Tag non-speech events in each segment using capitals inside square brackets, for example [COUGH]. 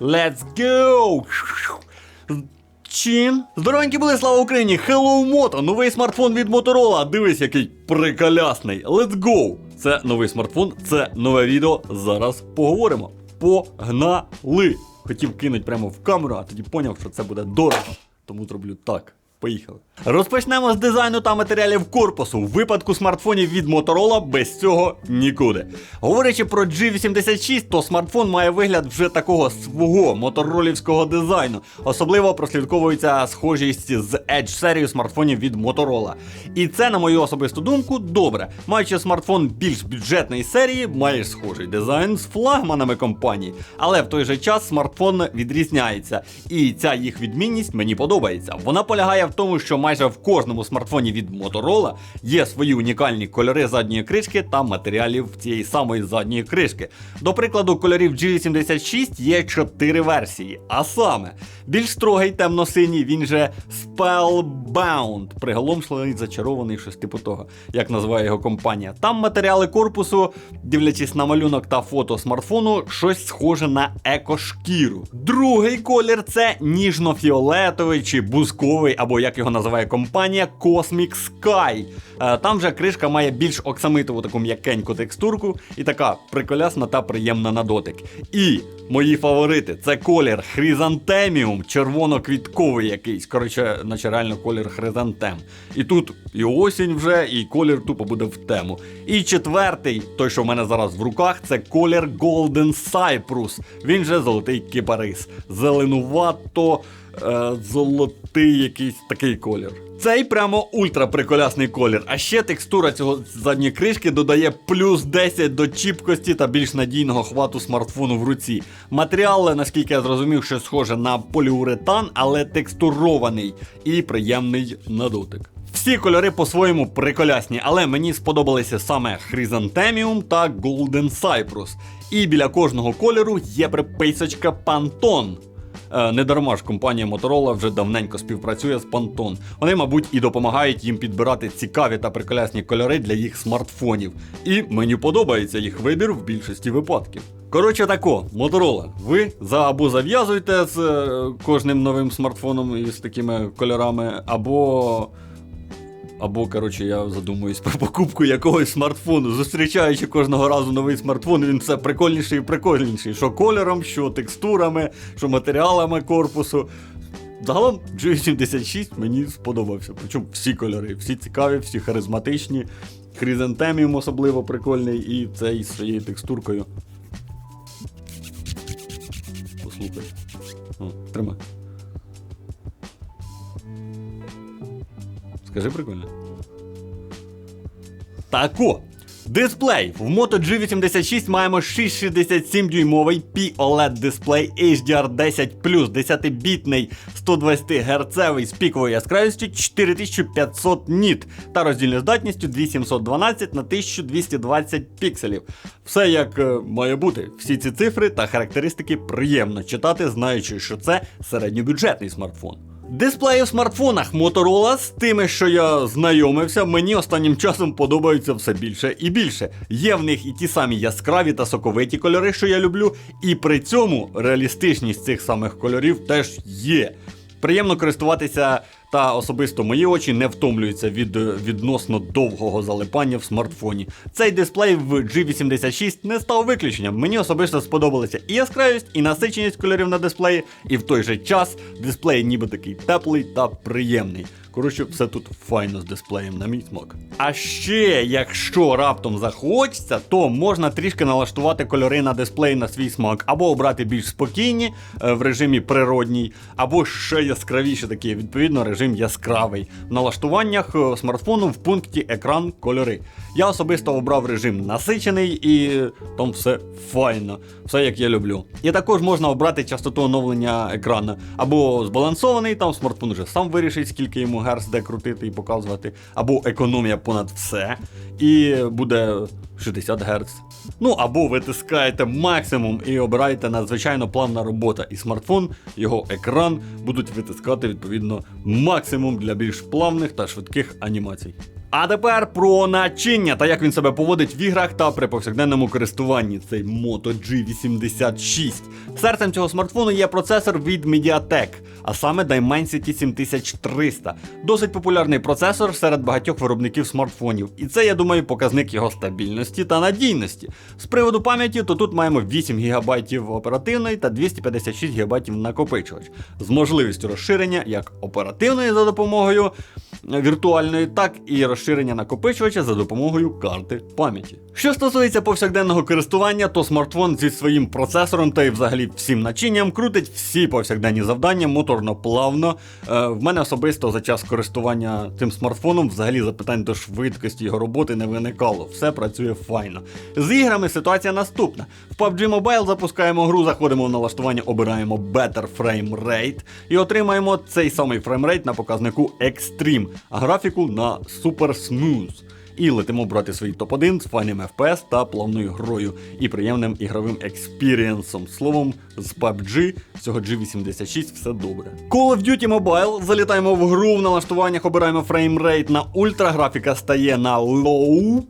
Let's go! Чин? Здоровенькі були, слава Україні! Hello Moto, новий смартфон від Motorola. Дивись, який приколясний. Let's go! Це новий смартфон, це нове відео. Зараз поговоримо. Погнали! Хотів кинуть прямо в камеру, а тоді поняв, що це буде дорого. Тому зроблю так. Поїхали. Розпочнемо з дизайну та матеріалів корпусу. В випадку смартфонів від Motorola без цього нікуди. Говорячи про G86, то смартфон має вигляд вже такого свого моторолівського дизайну. Особливо прослідковується схожість з Edge серією смартфонів від Motorola. І це, на мою особисту думку, добре. Маючи смартфон більш бюджетної серії, маєш схожий дизайн з флагманами компанії. Але в той же час смартфон відрізняється. І ця їх відмінність мені подобається. Вона полягає в тому, що майже в кожному смартфоні від Motorola є свої унікальні кольори задньої кришки та матеріалів цієї самої задньої кришки. До прикладу, кольорів G86 є 4 версії, а саме більш строгий темно-синій, він же Spellbound, приголомшлений, зачарований, щось типу того, як називає його компанія. Там матеріали корпусу, дивлячись на малюнок та фото смартфону, щось схоже на екошкіру. Другий колір це ніжно-фіолетовий чи бузковий, або як його називає компанія, Cosmic Sky. Е, Там же кришка має більш оксамитову таку м'якеньку текстурку і така приколясна та приємна на дотик. І мої фаворити це колір хризантеміум, червоно-квітковий якийсь. Коротше, наче реально колір хризантем. І тут і осінь вже, і колір тупо буде в тему. І четвертий, той, що в мене зараз в руках, це колір Golden Cyprus. Він же золотий кипарис. Зеленувато. Е, золотий якийсь такий колір. Цей прямо ультра приколясний колір. А ще текстура цього задньої кришки додає плюс 10 до чіпкості та більш надійного хвату смартфону в руці. Матеріал, наскільки я зрозумів, що схоже на поліуретан, але текстурований і приємний на дотик. Всі кольори по-своєму приколясні, але мені сподобалися саме Хризантеміум та Golden Cyprus. І біля кожного кольору є приписочка Pantone. Е, Не дарма ж компанія Motorola вже давненько співпрацює з Pantone. Вони, мабуть, і допомагають їм підбирати цікаві та приколясні кольори для їх смартфонів. І мені подобається їх вибір в більшості випадків. Коротше тако, Motorola, ви за або зав'язуєте з е, кожним новим смартфоном із такими кольорами, або. Або, коротше, я задумуюсь про покупку якогось смартфону. Зустрічаючи кожного разу новий смартфон, він все прикольніший і прикольніший. Що кольором, що текстурами, що матеріалами корпусу. Загалом G86 мені сподобався. Причому всі кольори, всі цікаві, всі харизматичні. Хризантеміум особливо прикольний і цей з своєю текстуркою. Послухай. О, тримай. Скажи прикольно. Тако. Дисплей. В Moto G86 маємо 667 дюймовий POLED дисплей HDR10 10-бітний 120 Гц з піковою яскравістю 4500 ніт та роздільною здатністю 2712 на 1220 пікселів. Все як е, має бути. Всі ці цифри та характеристики приємно читати, знаючи, що це середньобюджетний смартфон. Дисплеї в смартфонах Motorola з тими, що я знайомився, мені останнім часом подобаються все більше і більше. Є в них і ті самі яскраві та соковиті кольори, що я люблю, і при цьому реалістичність цих самих кольорів теж є. Приємно користуватися, та особисто мої очі не втомлюються від е, відносно довгого залипання в смартфоні. Цей дисплей в G86 не став виключенням. Мені особисто сподобалася і яскравість, і насиченість кольорів на дисплеї, і в той же час дисплей ніби такий теплий та приємний. Коротше, все тут файно з дисплеєм на мій смак. А ще, якщо раптом захочеться, то можна трішки налаштувати кольори на дисплеї на свій смак, або обрати більш спокійні е, в режимі природній, або ще яскравіші такі, відповідно, режим яскравий. В налаштуваннях е, смартфону в пункті екран кольори. Я особисто обрав режим насичений і там все файно, все як я люблю. І також можна обрати частоту оновлення екрану, або збалансований, там смартфон вже сам вирішить, скільки йому герц де крутити і показувати, або економія понад все, і буде 60 Гц. Ну або витискаєте максимум і обираєте надзвичайно плавна робота. І смартфон, його екран будуть витискати відповідно максимум для більш плавних та швидких анімацій. А тепер про начиння та як він себе поводить в іграх та при повсякденному користуванні. Цей Moto G86. Серцем цього смартфону є процесор від Mediatek, а саме Dimensity 7300. Досить популярний процесор серед багатьох виробників смартфонів. І це, я думаю, показник його стабільності та надійності. З приводу пам'яті, то тут маємо 8 ГБ оперативної та 256 ГБ накопичувач з можливістю розширення як оперативної за допомогою віртуальної, так і розширення накопичувача за допомогою карти пам'яті. Що стосується повсякденного користування, то смартфон зі своїм процесором та й взагалі всім начинням крутить всі повсякденні завдання моторно плавно. Е, в мене особисто за час користування цим смартфоном взагалі запитань до швидкості його роботи не виникало. Все працює файно. З іграми ситуація наступна. В PUBG Mobile запускаємо гру, заходимо в налаштування, обираємо Better Frame Rate і отримаємо цей самий фреймрейт на показнику Extreme, графіку на Super Smooth. І летимо брати свій топ-1 з файним FPS та плавною грою і приємним ігровим експірієнсом. Словом, з PUBG, цього G86 все добре. Call of Duty Mobile, залітаємо в гру в налаштуваннях, обираємо фреймрейт на ультра, графіка стає на low.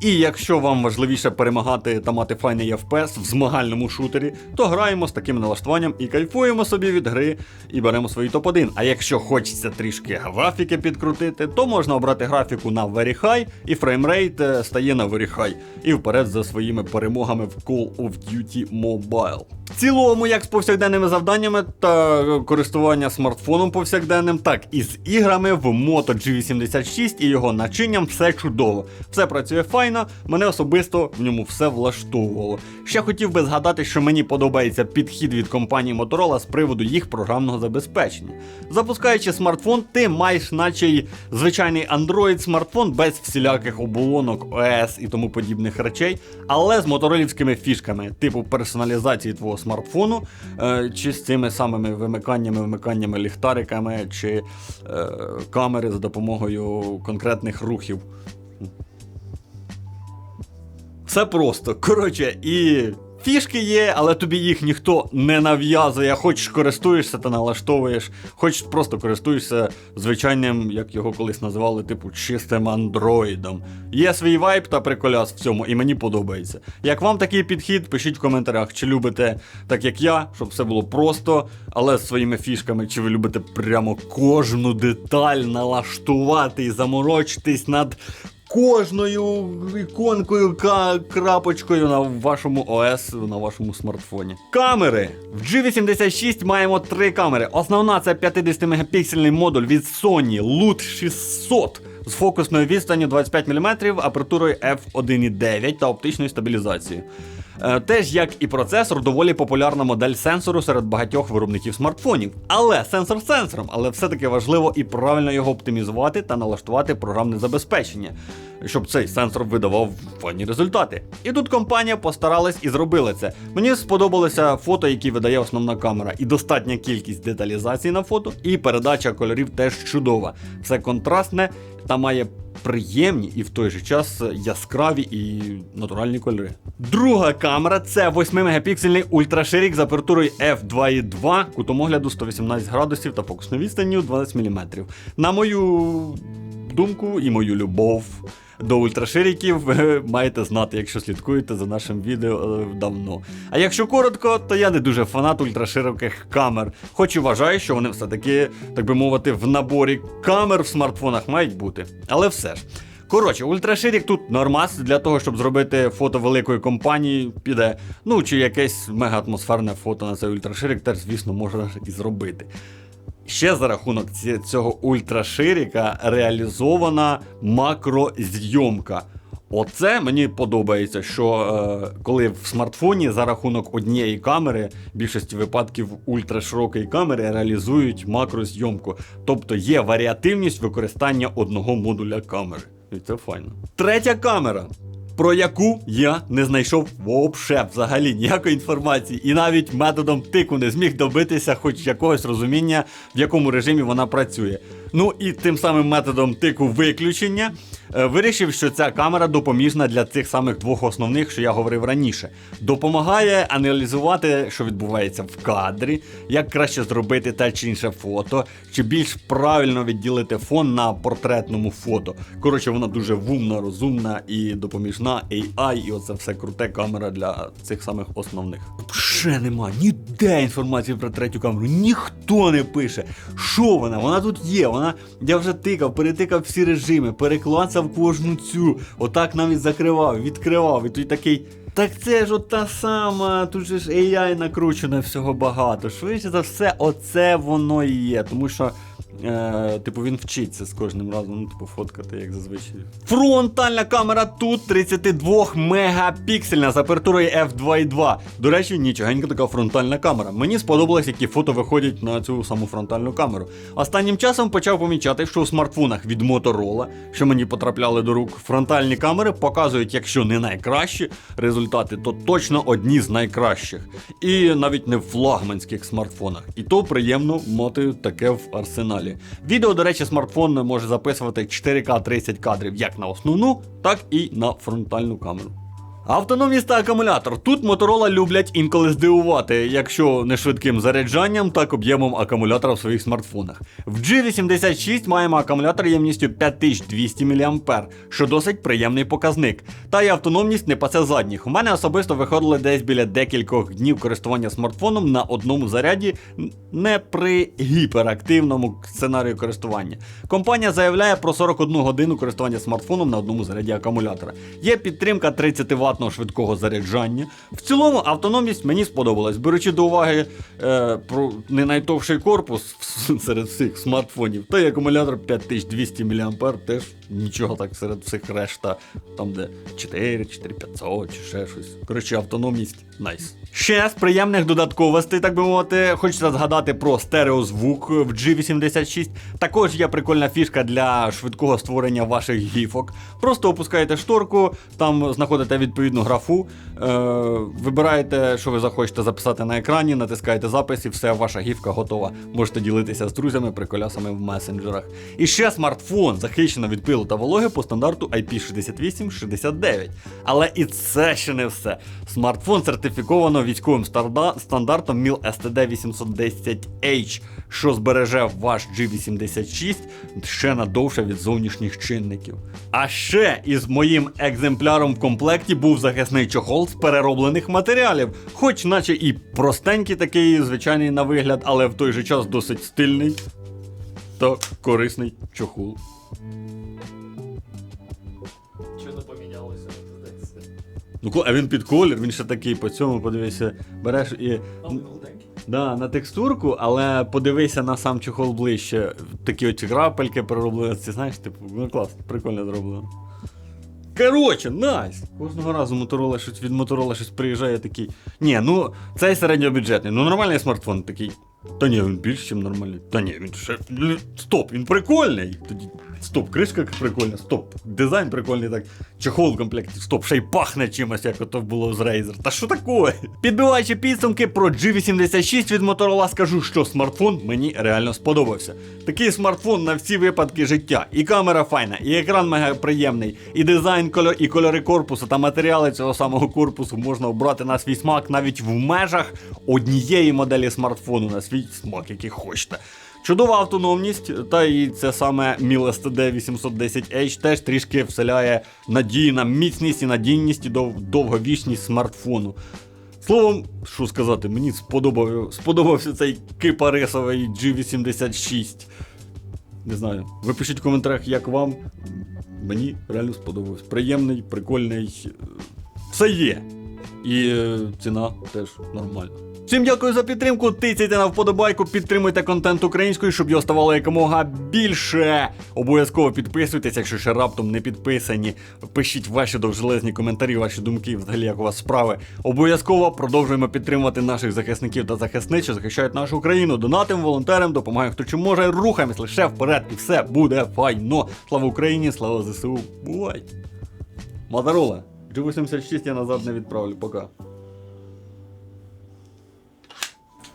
І якщо вам важливіше перемагати та мати файний FPS в змагальному шутері, то граємо з таким налаштуванням і кайфуємо собі від гри і беремо свої топ-1. А якщо хочеться трішки графіки підкрутити, то можна обрати графіку на Very High і фреймрейт е, стає на Very High. І вперед за своїми перемогами в Call of Duty Mobile. В цілому, як з повсякденними завданнями та користування смартфоном повсякденним, так і з іграми в Moto G86 і його начинням все чудово. Все працює файно, мене особисто в ньому все влаштовувало. Ще хотів би згадати, що мені подобається підхід від компанії Motorola з приводу їх програмного забезпечення. Запускаючи смартфон, ти маєш наче й звичайний Android смартфон без всіляких оболонок, ОС і тому подібних речей, але з моторолівськими фішками, типу персоналізації твого смартфону, е, чи з цими самими вимиканнями, вмиканнями ліхтариками, чи е, камери за допомогою конкретних рухів. Все просто. Коротше, і фішки є, але тобі їх ніхто не нав'язує. Хочеш користуєшся та налаштовуєш, хочеш просто користуєшся звичайним, як його колись називали, типу чистим андроїдом. Є свій вайб та приколяс в цьому, і мені подобається. Як вам такий підхід, пишіть в коментарях, чи любите так як я, щоб все було просто, але з своїми фішками, чи ви любите прямо кожну деталь налаштувати і заморочитись над кожною іконкою, крапочкою на вашому ОС, на вашому смартфоні. Камери. В G86 маємо три камери. Основна це 50-мегапіксельний модуль від Sony LUT 600 з фокусною відстанню 25 мм, апертурою f1.9 та оптичною стабілізацією. Е, Теж як і процесор, доволі популярна модель сенсору серед багатьох виробників смартфонів. Але сенсор сенсором, але все-таки важливо і правильно його оптимізувати та налаштувати програмне забезпечення, щоб цей сенсор видавав файні результати. І тут компанія постаралась і зробила це. Мені сподобалося фото, які видає основна камера, і достатня кількість деталізації на фото, і передача кольорів теж чудова. Все контрастне та має приємні і в той же час яскраві і натуральні кольори. Друга камера це 8-мегапіксельний ультраширік з апертурою f2.2, кутом огляду 118 градусів та фокусною відстанню 12 мм. На мою думку і мою любов. До ультраширіків ви маєте знати, якщо слідкуєте за нашим відео е, давно. А якщо коротко, то я не дуже фанат ультрашироких камер, хоч і вважаю, що вони все-таки, так би мовити, в наборі камер в смартфонах мають бути. Але все ж. Коротше, ультраширік тут нормас для того, щоб зробити фото великої компанії, піде. Ну чи якесь мега-атмосферне фото на цей ультраширік, теж, звісно, можна і зробити. Ще за рахунок цього ультраширіка реалізована макрозйомка. Оце мені подобається, що е, коли в смартфоні за рахунок однієї камери, в більшості випадків ультраширокої камери реалізують макрозйомку. Тобто є варіативність використання одного модуля камери. І це файно. Третя камера. Про яку я не знайшов вообще взагалі ніякої інформації, і навіть методом тику не зміг добитися хоч якогось розуміння, в якому режимі вона працює. Ну і тим самим методом тику виключення е, вирішив, що ця камера допоміжна для цих самих двох основних, що я говорив раніше. Допомагає аналізувати, що відбувається в кадрі, як краще зробити те чи інше фото, чи більш правильно відділити фон на портретному фото. Коротше, вона дуже вумна, розумна і допоміжна AI, і оце все круте камера для цих самих основних. Ще нема ніде інформації про третю камеру, ніхто не пише. Що вона? Вона тут є. Вона я вже тикав, перетикав всі режими, переклацав кожну цю, отак навіть закривав, відкривав. І той такий. Так це ж от та сама, тут же ж AI накручено всього багато. Швидше за все, оце воно і є. Тому що, е, типу, він вчиться з кожним разом, ну, типу, фоткати, як зазвичай. Фронтальна камера тут 32 мегапіксельна з апертурою f2.2. До речі, нічогенька така фронтальна камера. Мені сподобалось, які фото виходять на цю саму фронтальну камеру. Останнім часом почав помічати, що у смартфонах від Motorola, що мені потрапляли до рук, фронтальні камери показують, якщо не найкращі результати, то точно одні з найкращих. І навіть не в флагманських смартфонах. І то приємно мати таке в арсеналі. Відео, до речі, смартфон може записувати 4К 30 кадрів як на основну, так і на фронтальну камеру. Автономність та акумулятор. Тут Motorola люблять інколи здивувати, якщо не швидким заряджанням, так об'ємом акумулятора в своїх смартфонах. В G86 маємо акумулятор ємністю 5200 мА, що досить приємний показник. Та й автономність не пасе задніх. У мене особисто виходили десь біля декількох днів користування смартфоном на одному заряді, не при гіперактивному сценарію користування. Компанія заявляє про 41 годину користування смартфоном на одному заряді акумулятора. Є підтримка 30 ватного швидкого заряджання. В цілому автономність мені сподобалась, беручи до уваги е, про не найтовший корпус [LAUGHS] серед всіх смартфонів, та й акумулятор 5200 мА теж нічого так серед всіх решта, там де 4, 4500 чи ще щось. Коротше, автономність найс. Ще з приємних додатковостей, так би мовити, хочеться згадати про стереозвук в G86. Також є прикольна фішка для швидкого створення ваших гіфок. Просто опускаєте шторку, там знаходите відповідну графу, е- вибираєте, що ви захочете записати на екрані, натискаєте запис і все, ваша гіфка готова. Можете ділитися з друзями, приколясами в месенджерах. І ще смартфон захищено від пилу та вологи по стандарту IP6869. Але і це ще не все. Смартфон сертифіковано військовим стандартом MIL STD 810H, що збереже ваш G86 ще надовше від зовнішніх чинників. А ще із моїм екземпляром в комплекті був захисний чохол з перероблених матеріалів, хоч наче і простенький такий, звичайний на вигляд, але в той же час досить стильний та корисний чохол. Не помінялося. Ну, а він під колір, він ще такий по цьому, подивися, береш і. Да, на текстурку, але подивися на сам чохол ближче. Такі оці крапельки перероблені. Це знаєш, типу, ну класно, прикольно зроблено. Коротше, найс! Кожного разу Motorola щось від Motorola щось приїжджає такий. Ні, ну цей середньобюджетний. Ну нормальний смартфон такий. Та ні, він більш, ніж нормальний. Та ні, він ще. Стоп, він прикольний. Тоді. Стоп, кришка прикольна, стоп, дизайн прикольний, так. Чехол в комплекті, стоп, ще й пахне чимось, як ото було з Razer. Та що таке? Підбиваючи підсумки про G86 від Motorola, скажу, що смартфон мені реально сподобався. Такий смартфон на всі випадки життя. І камера файна, і екран мега приємний, і дизайн, кольор, і кольори корпусу та матеріали цього самого корпусу можна обрати на свій смак навіть в межах однієї моделі смартфону на свій смак, який хочете. Чудова автономність, та і це саме MIL STD 810H теж трішки вселяє надії на міцність і надійність і дов- довговічність смартфону. Словом, що сказати, мені сподобав, сподобався цей кипарисовий G86. Не знаю. Ви пишіть в коментарях, як вам. Мені реально сподобався. Приємний, прикольний. е, Все є. І е, ціна теж нормальна. Всім дякую за підтримку. Тицяйте на вподобайку, підтримуйте контент українською, щоб його ставало якомога більше. Обов'язково підписуйтесь, якщо ще раптом не підписані. Пишіть ваші довжелезні коментарі, ваші думки, взагалі як у вас справи. Обов'язково продовжуємо підтримувати наших захисників та захисниць, що захищають нашу країну. Донатим, волонтерам, допомагаємо хто чи може. Рухаємось лише вперед, і все буде файно. Слава Україні, слава ЗСУ. Бувай! Моторола, G86 я назад не відправлю, пока.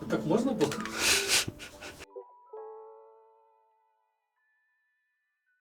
Так можна було?